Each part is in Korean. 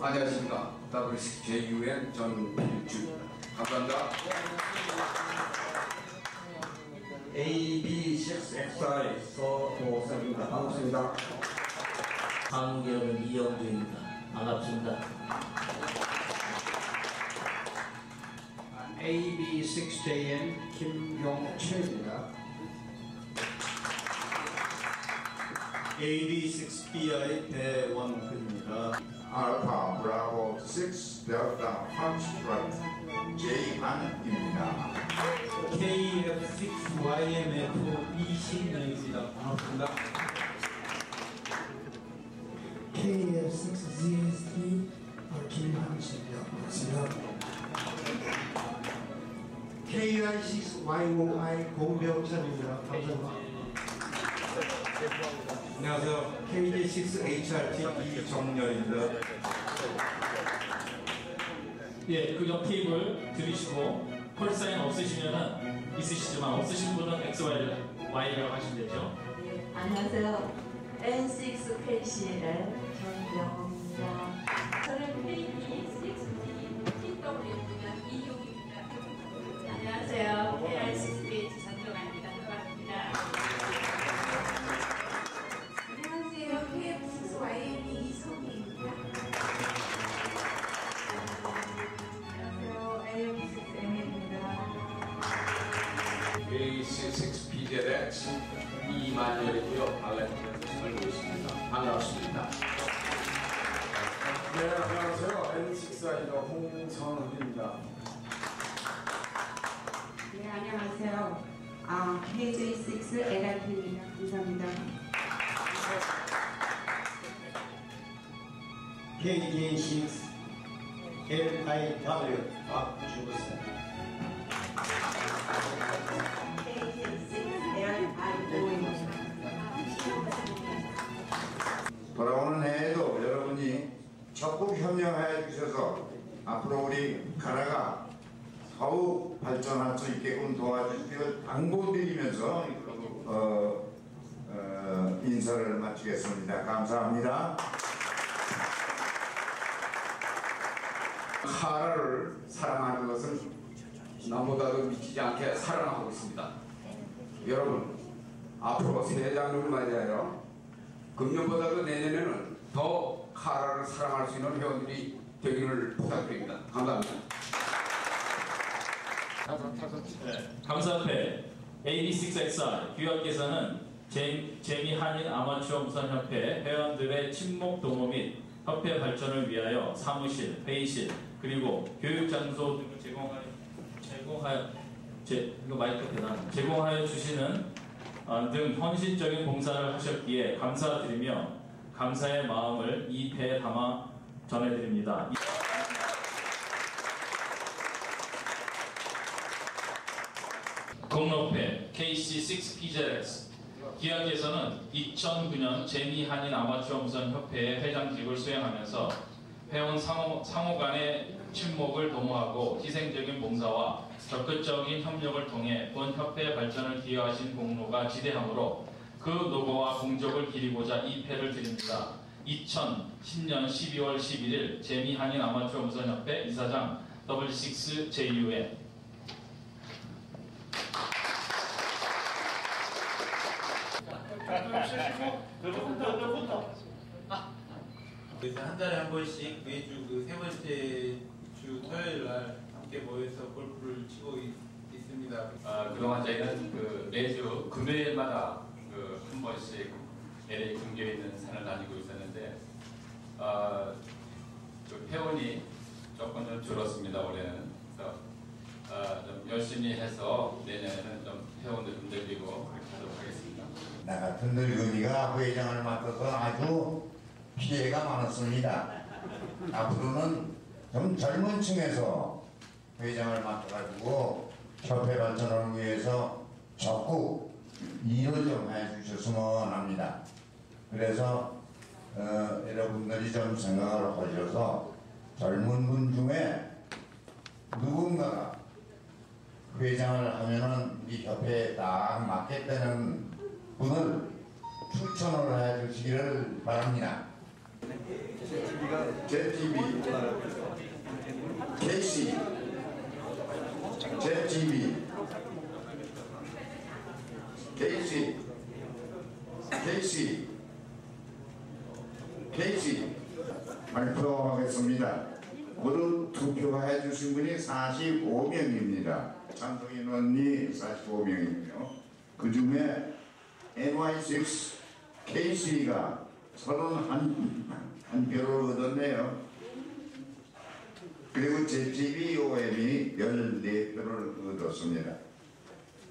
안녕하십니까. WJUN 전일주입니다. 감사합니다. AB6XI 서보석입니다. 반갑습니다. 한국여는 이영주입니다. 반갑습니다. AB6JN 김용철입니다. AD6BI 배원근입니다. 알파 브라보 6 델타 펀치라이트 제이한입니다. KF6YMF 이신영입니다. 반갑습니다. KF6ZST 김한식입니다. 반갑습니다. KI6YOI 공병찬입니다. 감사합니다. 안녕하세요. KD6HRT 이정렬입니다. 예, 그 옆 테이블 들이시고 콜사인 없으시면은 있으시지만 없으신 분은 XY를 Y라고 하시면 되죠. 안녕하세요. N6KCL 전병입니다. 저는 KD6D TW 이용입니다. 안녕하세요. KR6BH A66PZX 이만열이고요. 알렉트에서 살고 있습니다. 반갑습니다. 네, 안녕하세요. N6I가 홍선은입니다. 네, 안녕하세요. 아, KJ6 LRP입니다. 감사합니다. KD6 LIW 박주선. KJ6 당부드리면서 어, 어, 인사를 마치겠습니다. 감사합니다. 카라를 사랑하는 것은 남보다도 미치지 않게 사랑하고 있습니다. 여러분, 앞으로 새 장을 맞이하여 금년보다도 내년에는 더 카라를 사랑할 수 있는 회원들이 되기를 부탁드립니다. 감사합니다. 네, 감사패 AB6XR 규약께서는 제- 재미 한인 아마추어 무선협회 회원들의 친목 도모 및 협회 발전을 위하여 사무실, 회의실 그리고 교육 장소 등을 제공하여 제공하여 제 이거 마이크 대단 제공하여 주시는 어, 등 헌신적인 봉사를 하셨기에 감사드리며 감사의 마음을 이 배에 담아 전해드립니다. 공로패 KC6PJX 기아께서는 2009년 재미 한인 아마추어 무선 협회의 회장직을 수행하면서 회원 상호, 상호 간의 친목을 도모하고 희생적인 봉사와 적극적인 협력을 통해 본 협회 발전을 기여하신 공로가 지대하므로 그 노고와 공적을 기리고자 이 패를 드립니다. 2010년 12월 11일 재미 한인 아마추어 무선 협회 이사장 W6JUN 그래서 한 달에 한 번씩 매주 그 세 번째 주 토요일 날 함께 모여서 골프를 치고 있, 있습니다. 아, 그동안 저희는 그 매주 금요일마다 그 한 번씩 LA 근교에 있는 산을 다니고 있었는데 아, 그 회원이 조금 좀 줄었습니다 올해는 그래서 아, 좀 열심히 해서 내년에는 좀 회원들 좀 늘리고 그렇게 하도록 하겠습니다. 나 같은 늙은이가 회장을 맡아서 아주 피해가 많았습니다. 앞으로는 좀 젊은 층에서 회장을 맡아가지고 협회 발전을 위해서 적극 일을 좀 해주셨으면 합니다. 그래서 어, 여러분들이 좀 생각을 하셔서 젊은 분 중에 누군가가 회장을 하면은 이 협회에 딱 맞겠다는 분을 추천을 해 주시기를 바랍니다. JTB KC JTB KC KC KC 발표하겠습니다. 모두 투표해 주신 분이 45명입니다. 찬성 인원이 45명이고요. 그 중에 NY6 KC가 31표를 얻었네요. 그리고 JTBOM이 14표를 얻었습니다.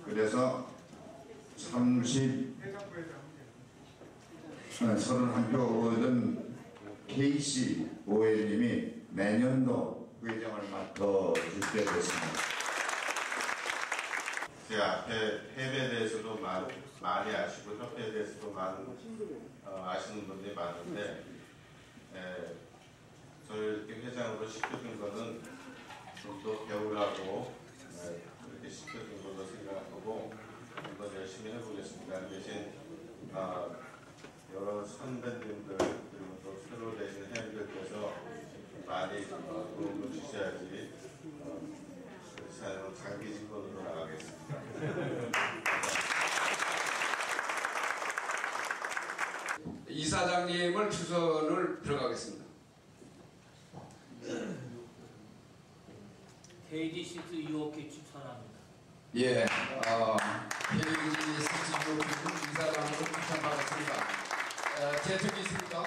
그래서 30, 31표 얻은 KC OL님이 내년도 회장을 맡아 주게 됐습니다. 제 앞에 햅에 대해서도 많, 많이 아시고 협회에 대해서도 많은 어, 아시는 분들이 많은데 에, 저를 이렇게 회장으로 시켜준 거는 좀 더 배우려고 에, 그렇게 시켜준 걸로 생각하고 한번 열심히 해보겠습니다. 그 대신 어, 여러 선배님들 그리고 또 새로 되신 회원들께서 많이 어, 도움을 주셔야지 어, 않으면 장기 집권으로 나가겠습니다. 이사장님을 추선을 들어가겠습니다. KD6 2호기 추천합니다. 예, 어, KG 스튜디오 이사장으로 추천받았습니다. 에, 재청이 있습니까?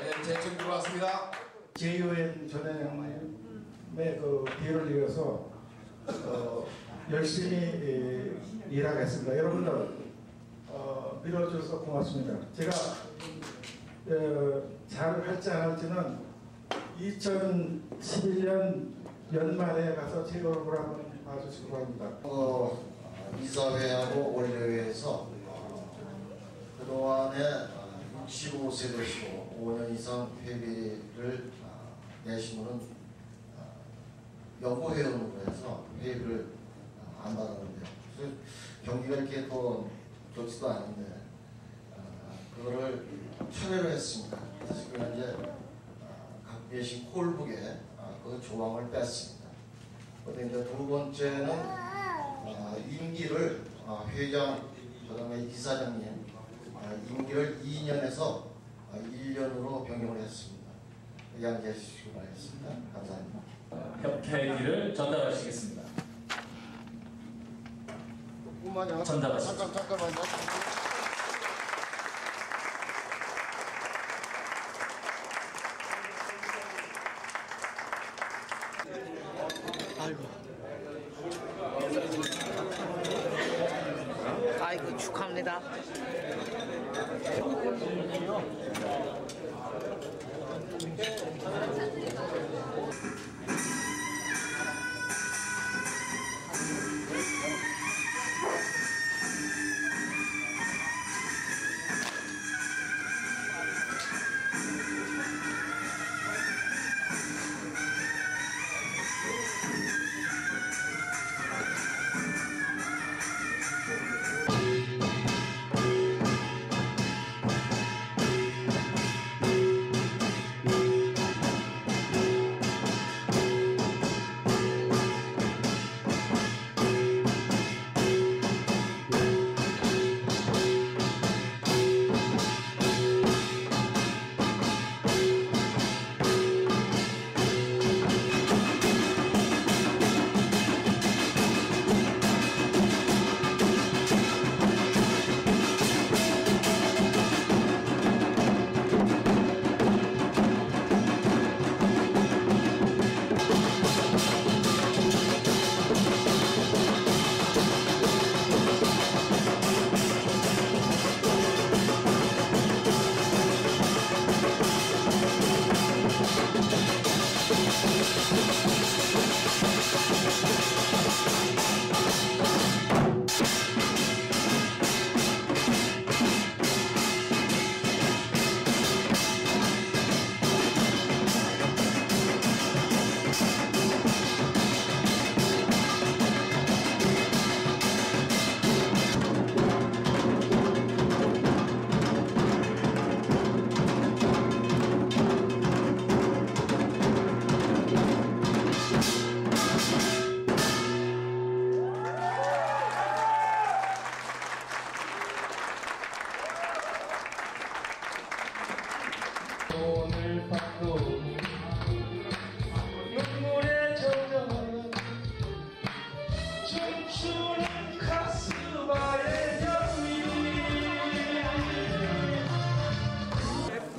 예, 재청 들어왔습니다. JON 전회장님의 그 기회를 이어서 어, 열심히 예, 일하겠습니다. 여러분들 어, 밀어줘서 고맙습니다. 제가 어, 잘 할지 안 할지는 2011년 연말에 가서 제 얼굴 한번 봐주시기 바랍니다. 어, 이사회하고 원래회에서 어, 그동안에 어, 65세 되시고 5년 이상 회비를 어, 내신 분은 어, 연고회원으로 해서 회비를 어, 안 받았는데요. 그래서 경기가 이렇게 또 좋지도 않은데 어, 그거를 철회를 했습니다. 지금 이제 어, 갖고 계신 콜북에 어, 그 조항을 뺐습니다. 근데 이제 두 번째는 어, 임기를 어, 회장 그다음에 이사장님 어, 임기를 2년에서 어, 1년으로 변경을 했습니다. 양해해 주시기 바라겠습니다. 감사합니다. 협회기를 전달하시겠습니다. 전달하시죠. 잠깐 잠깐만요. 아이고 축하합니다.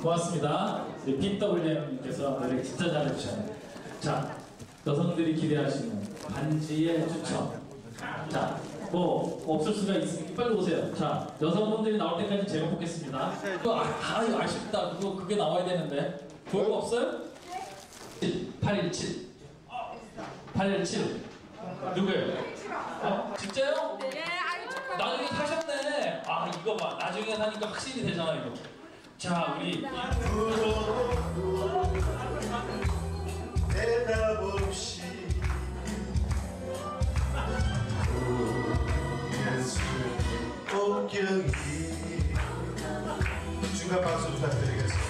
고맙습니다. 우리 BWM님께서 노래 진짜 잘해주셨네요. 자, 여성들이 기대하시는 반지의 추천. 자, 뭐 없을 수가 있으니까 빨리 오세요. 자, 여성분들이 나올 때까지 제가 뽑겠습니다. 그거 아, 아, 아쉽다. 그거 그게 나와야 되는데. 좋은 거 없어요? 817. 817. 누구예요? 어? 진짜요? 네, 아유. 나중에 사셨네. 아 이거 봐. 나중에 사니까 확신이 되잖아 이거. 자 우리 대답 없이 폭격이 중간 박수 부탁드리겠습니다.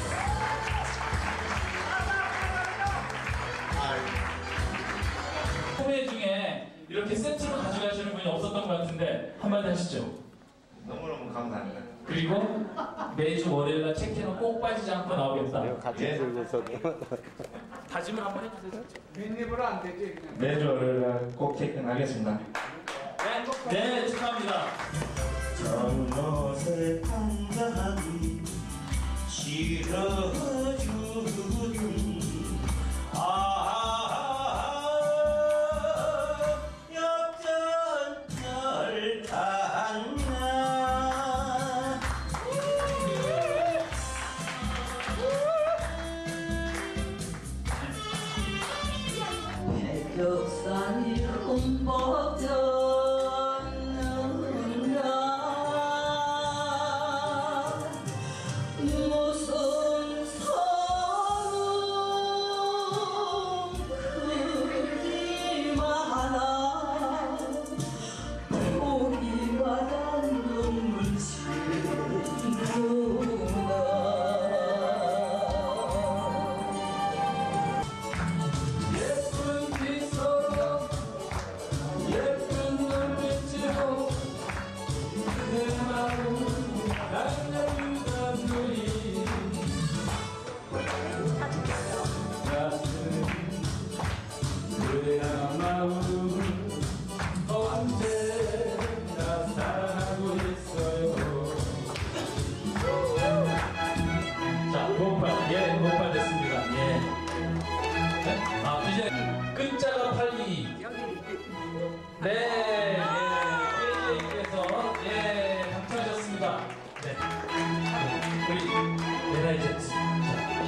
후배 중에 이렇게 세트로 가져가시는 분이 없었던 것 같은데 한마디 하시죠. 너무너무 감사합니다. 그리고 매주 월요일날 체크는 꼭 빠지지 않고 나오겠다. 같이 예. 들고서도. 다짐을 한번 해주세요. 윗입으로 안 되지. 그냥. 매주 월요일날 꼭 체크하겠습니다. 네, 네 축하합니다. 정못을 판단하기 싫어 네, 예, PJ께서 예, 당첨하셨습니다. 네. 우리 메라이제트.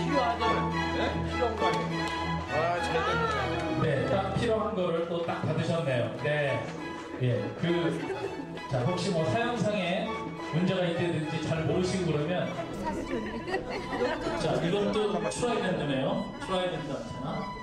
필요하죠? 네? 필요한 거 아니에요? 아, 잘 됐네. 네, 딱 필요한 거를 또 딱 받으셨네요. 네. 예, 그, 자, 혹시 뭐 사용상에 문제가 있다든지 잘 모르시고 그러면 자, 이것도 추라이랜드네요. 추라이랜드 않잖아.